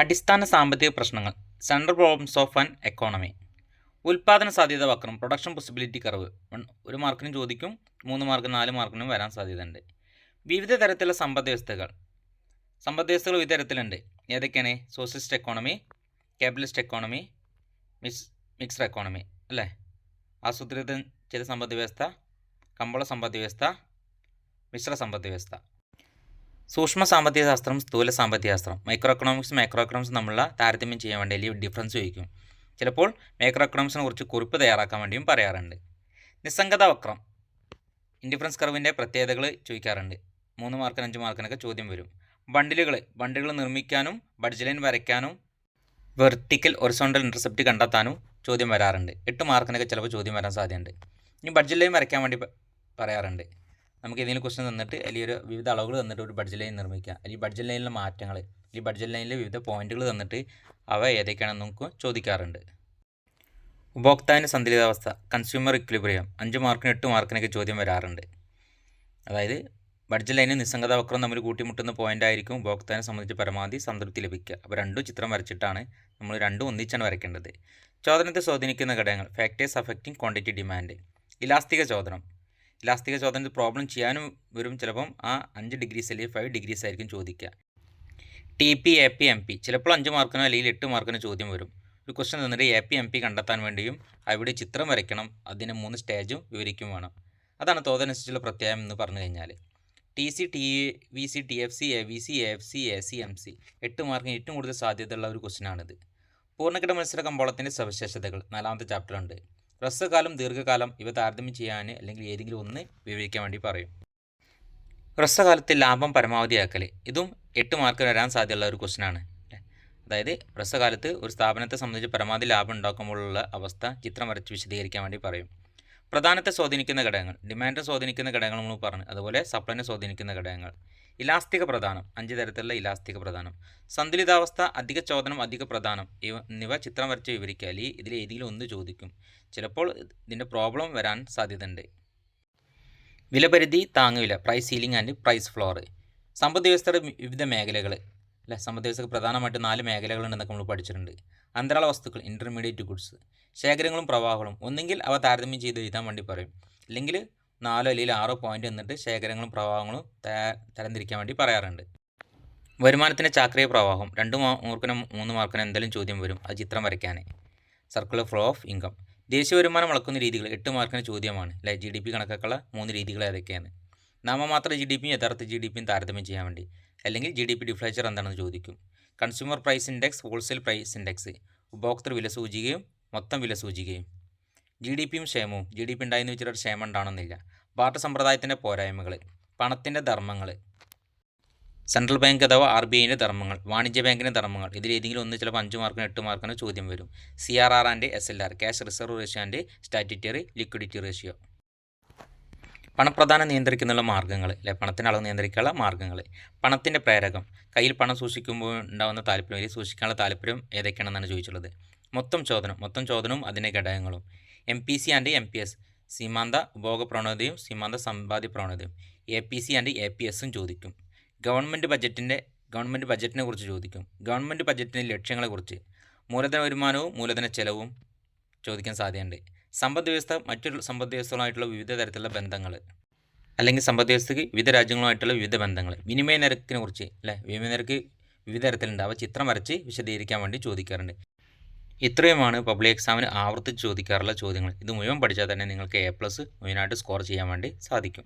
അടിസ്ഥാന സാമ്പത്തിക പ്രശ്നങ്ങൾ central problems of an economy ഉൽപ്പാദന സാധ്യത വക്രം പ്രൊഡക്ഷൻ പോസിബിലിറ്റി കർവ് ഒരു മാർക്കിനും ചോദിക്കും മൂന്ന് മാർക്ക് നാല് മാർക്കിനും വരാൻ സാധ്യതയുണ്ട്. വിവിധ തരത്തിലുള്ള സമ്പദ് വ്യവസ്ഥകൾ. സമ്പദ് വ്യവസ്ഥകൾ വിവിധ തരത്തിലുണ്ട്. ഏതൊക്കെയാണ്? Socialist economy capitalist economy mix mixed economy അല്ലേ? ആസൂത്രിത ചെയ്ത സമ്പദ് വ്യവസ്ഥ കമ്പോള സമ്പദ് വ്യവസ്ഥ മിശ്ര സമ്പദ് വ്യവസ്ഥ. സൂക്ഷ്മ സാമ്പത്തിക ശാസ്ത്രം സ്ഥൂല സാമ്പത്തിക ശാസ്ത്രം മൈക്രോ എക്കണോമിക്സ് മൈക്രോ എക്കണോമിക്സ് തമ്മിലുള്ള താരതമ്യം ചെയ്യാൻ വേണ്ടി വലിയ ഡിഫറൻസ് ചോദിക്കും. ചിലപ്പോൾ മൈക്രോ എക്കണോമിക്സിനെ കുറിച്ച് കുറിപ്പ് തയ്യാറാക്കാൻ വേണ്ടിയും പറയാറുണ്ട്. നിസ്സംഗത വക്രം ഇൻഡിഫറൻസ് കർവിന്റെ പ്രത്യേകതകൾ ചോദിക്കാറുണ്ട്. മൂന്ന് മാർക്കിന് അഞ്ച് മാർക്കിനൊക്കെ ചോദ്യം വരും. ബണ്ടിലുകൾ ബണ്ടിലുകൾ നിർമ്മിക്കാനും ബഡ്ജ് ലൈൻ വരയ്ക്കാനും വെർട്ടിക്കൽ ഒറിസോണ്ടൽ ഇന്റർസെപ്റ്റ് കണ്ടെത്താനും ചോദ്യം വരാറുണ്ട്. എട്ട് മാർക്കിനൊക്കെ ചിലപ്പോൾ ചോദ്യം വരാൻ സാധ്യതയുണ്ട്. ഇനി ബഡ്ജറ്റ് ലൈൻ വരയ്ക്കാൻ വേണ്ടി പറയാറുണ്ട്. നമുക്ക് ഏതെങ്കിലും ക്വസ്റ്റൻ തന്നിട്ട് അല്ലെങ്കിൽ ഒരു വിവിധ അളവുകൾ തന്നിട്ട് ഒരു ബഡ്ജറ്റ് ലൈൻ നിർമ്മിക്കുക അല്ലെങ്കിൽ ബഡ്ജറ്റ് ലൈനിലെ മാറ്റങ്ങൾ ഈ ബഡ്ജറ്റ് ലൈനിലെ വിവിധ പോയിന്റുകൾ തന്നിട്ട് അവ ഏതൊക്കെയാണെന്ന് നമുക്ക് ചോദിക്കാറുണ്ട്. ഉപഭോക്താവിന്റെ സന്തുലിതാവസ്ഥ കൺസ്യൂമർ ഇക്വിലിബ്രിയം അഞ്ച് മാർക്കിന് എട്ട് മാർക്കിനൊക്കെ ചോദ്യം വരാറുണ്ട്. അതായത് ബഡ്ജറ്റ് ലൈനും നിസ്സംഗത വക്രം തമ്മിൽ കൂട്ടിമുട്ടുന്ന പോയിന്റ് ആയിരിക്കും ഉപഭോക്താവിനെ സംബന്ധിച്ച് പരമാവധി സംതൃപ്തി ലഭിക്കുക. അപ്പോൾ രണ്ടും ചിത്രം വരച്ചിട്ടാണ് നമ്മൾ രണ്ടും ഒന്നിച്ചാണ് വരയ്ക്കേണ്ടത്. ചോദനത്തെ സ്വാധീനിക്കുന്ന ഘടകങ്ങൾ ഫാക്ടേഴ്സ് അഫക്റ്റിംഗ് ക്വാണ്ടിറ്റി ഡിമാൻഡ് ഇലാസ്തിക ചോദനം ഇലാസ്തിക ചോദനത്തിൽ പ്രോബ്ലം ചെയ്യാനും വരും ചിലപ്പം ആ അഞ്ച് ഡിഗ്രീസ് അല്ലെങ്കിൽ ഫൈവ് ഡിഗ്രീസ് ആയിരിക്കും ചോദിക്കുക. T P A P M P ചിലപ്പോൾ അഞ്ച് മാർക്കിനോ അല്ലെങ്കിൽ എട്ട് മാർക്കിനോ ചോദ്യം വരും. ഒരു ക്വസ്റ്റൻ തന്നിട്ട് എ പി എം പി കണ്ടെത്താൻ വേണ്ടിയും അവിടെ ചിത്രം വരയ്ക്കണം അതിന് മൂന്ന് സ്റ്റേജും വിവരിക്കും വേണം. അതാണ് തോതനുസരിച്ചുള്ള പ്രത്യായം എന്ന് പറഞ്ഞു കഴിഞ്ഞാൽ T C T V C T F C A V C F C A C M C എട്ട് മാർക്കിന് ഏറ്റവും കൂടുതൽ സാധ്യതയുള്ള ഒരു ക്വസ്റ്റനാണിത് പൂർണകിട മത്സര കമ്പോളത്തിന്റെ സവിശേഷതകൾ നാലാമത്തെ ചാപ്റ്ററുണ്ട് ഹ്രസ്വകാലം ദീർഘകാലം ഇവ താരതമ്യം ചെയ്യാൻ അല്ലെങ്കിൽ ഏതെങ്കിലും ഒന്ന് വിവരിക്കാൻ വേണ്ടി പറയും. ഹ്രസ്വകാലത്തെ ലാഭം പരമാവധിയാക്കൽ ഇതും എട്ട് മാർക്ക് വരാൻ സാധ്യതയുള്ള ഒരു ക്വസ്റ്റനാണ് അതായത് ഹ്രസ്വകാലത്ത് ഒരു സ്ഥാപനത്തെ സംബന്ധിച്ച് പരമാവധി ലാഭം ഉണ്ടാക്കുമ്പോഴുള്ള അവസ്ഥ ചിത്രം വരച്ച് വിശദീകരിക്കാൻ വേണ്ടി പറയും. പ്രധാനത്തെ സ്വാധീനിക്കുന്ന ഘടകങ്ങൾ ഡിമാൻഡ് സ്വാധീനിക്കുന്ന ഘടകങ്ങൾ നമ്മൾ പറഞ്ഞു. അതുപോലെ സപ്ലൈനെ സ്വാധീനിക്കുന്ന ഘടകങ്ങൾ. ഇലാസ്തിക പ്രധാനം. അഞ്ച് തരത്തിലുള്ള ഇലാസ്തിക പ്രധാനം. സന്തുലിതാവസ്ഥ അധിക ചോദനം അധിക പ്രധാനം. ഇവ എന്നിവ ചിത്രം വരച്ച് വിവരിക്കുക അല്ലെങ്കിൽ ഇതിൽ ഏതെങ്കിലും ഒന്ന് ചോദിക്കും. ചിലപ്പോൾ ഇതിന്റെ പ്രോബ്ലം വരാൻ സാധ്യതയുണ്ട്. വിലപരിധി താങ്ങുവില price ceiling and price floor സമ്പദ് വ്യവസ്ഥയുടെ വിവിധ മേഖലകൾ അല്ലെ? സമ്പദ് വ്യവസ്ഥ പ്രധാനമായിട്ട് നാല് മേഖലകളുണ്ടെന്നൊക്കെ നമ്മൾ പഠിച്ചിട്ടുണ്ട്. അന്തരാള വസ്തുക്കൾ ഇന്റർമീഡിയറ്റ് ഗുഡ്സ് ശേഖരങ്ങളും പ്രവാഹങ്ങളും. ഒന്നെങ്കിൽ അവ താരതമ്യം ചെയ്ത് എഴുതാൻ വേണ്ടി പറയും. അല്ലെങ്കിൽ നാലോ അല്ലെങ്കിൽ ആറോ പോയിന്റ് എന്നിട്ട് ശേഖരങ്ങളും പ്രവാഹങ്ങളും തരംതിരിക്കാൻ വേണ്ടി പറയാറുണ്ട്. വരുമാനത്തിന്റെ ചാക്രിയ പ്രവാഹം. രണ്ട് മാർക്കിനും മൂന്ന് മാർക്കിനും എന്തെങ്കിലും ചോദ്യം വരും. അത് ചിത്രം വരയ്ക്കാൻ സർക്കുലർ ഫ്ലോ ഓഫ് ഇൻകം ദേശീയ വരുമാനം അളക്കുന്ന രീതികൾ എട്ട് മാർക്കിന് ചോദ്യമാണ്. അല്ലെ? ജി ഡി പി കണക്കാക്കുള്ള മൂന്ന് രീതികൾ ഏതൊക്കെയാണ്? നാമമാത്ര ജി ഡി പിയും യഥാർത്ഥ ജി ഡി പിയും താരതമ്യം ചെയ്യാൻ വേണ്ടി. അല്ലെങ്കിൽ ജി ഡി പി ഡിഫ്ലേച്ചർ എന്താണെന്ന് ചോദിക്കും. Consumer price index wholesale price index ഉപഭോക്തൃ വില സൂചികയും മൊത്തം വില സൂചികയും. ജി ഡി പിയും ക്ഷേമവും. ജി ഡി പി ഉണ്ടായെന്ന് വെച്ചിട്ട് ക്ഷേമം ഉണ്ടാവണമെന്നില്ല. ബാർട്ടർ സമ്പ്രദായത്തിന്റെ പോരായ്മകൾ പണത്തിന്റെ ധർമ്മങ്ങൾ സെൻട്രൽ ബാങ്ക് അഥവാ ആർ ബി ഐന്റെ ധർമ്മങ്ങൾ വാണിജ്യ ബാങ്കിന്റെ ധർമ്മങ്ങൾ ഇതിൽ ഏതെങ്കിലും ഒന്ന് ചിലപ്പോൾ അഞ്ച് മാർക്കിന് എട്ട് മാർക്കിന് ചോദ്യം വരും. C R R and S L R cash reserve ratio and liquidity ratio. പണപ്രധാനം നിയന്ത്രിക്കുന്നുള്ള മാർഗങ്ങൾ അല്ലെ? പണത്തിന്റെ അളവ് നിയന്ത്രിക്കാനുള്ള മാർഗങ്ങൾ പണത്തിന്റെ പ്രേരകം കയ്യിൽ പണം സൂക്ഷിക്കുമ്പോൾ ഉണ്ടാകുന്ന താല്പര്യം അല്ലെങ്കിൽ സൂക്ഷിക്കാനുള്ള താല്പര്യം ഏതൊക്കെയാണെന്നാണ് ചോദിച്ചുള്ളത് മൊത്തം ചോദനം മൊത്തം ചോദനവും അതിന്റെ ഘടകങ്ങളും. M P C and M P S സീമാന്ത ഉപഭോഗ പ്രവണതയും സീമാന്ത സമ്പാദ്യ പ്രവണതയും A P C and A P എസും ചോദിക്കും. ഗവൺമെന്റ് ബജറ്റിന്റെ ഗവൺമെന്റ് ബജറ്റിനെ കുറിച്ച് ചോദിക്കും. ഗവൺമെന്റ് ബജറ്റിന്റെ ലക്ഷ്യങ്ങളെക്കുറിച്ച് മൂലധന വരുമാനവും മൂലധന ചെലവും ചോദിക്കാൻ സാധ്യതയുണ്ട്. സമ്പദ് വ്യവസ്ഥ മറ്റൊരു സമ്പദ് വ്യവസ്ഥകളുമായിട്ടുള്ള വിവിധ തരത്തിലുള്ള ബന്ധങ്ങൾ അല്ലെങ്കിൽ സമ്പദ് വ്യവസ്ഥയ്ക്ക് വിവിധ രാജ്യങ്ങളുമായിട്ടുള്ള വിവിധ ബന്ധങ്ങൾ വിനിമയ നിരക്കിനെ കുറിച്ച് അല്ലേ? വിനിമയ നിരക്ക് വിവിധ തരത്തിലുണ്ട്. അവ ചിത്രം വരച്ച് വിശദീകരിക്കാൻ വേണ്ടി ചോദിക്കാറുണ്ട്. ഇത്രയുമാണ് പബ്ലിക് എക്സാമിന് ആവർത്തിച്ച് ചോദിക്കാറുള്ള ചോദ്യങ്ങൾ. ഇത് മുഴുവൻ പഠിച്ചാൽ തന്നെ നിങ്ങൾക്ക് എ പ്ലസ് മുഴുവനായിട്ട് സ്കോർ ചെയ്യാൻ വേണ്ടി സാധിക്കും.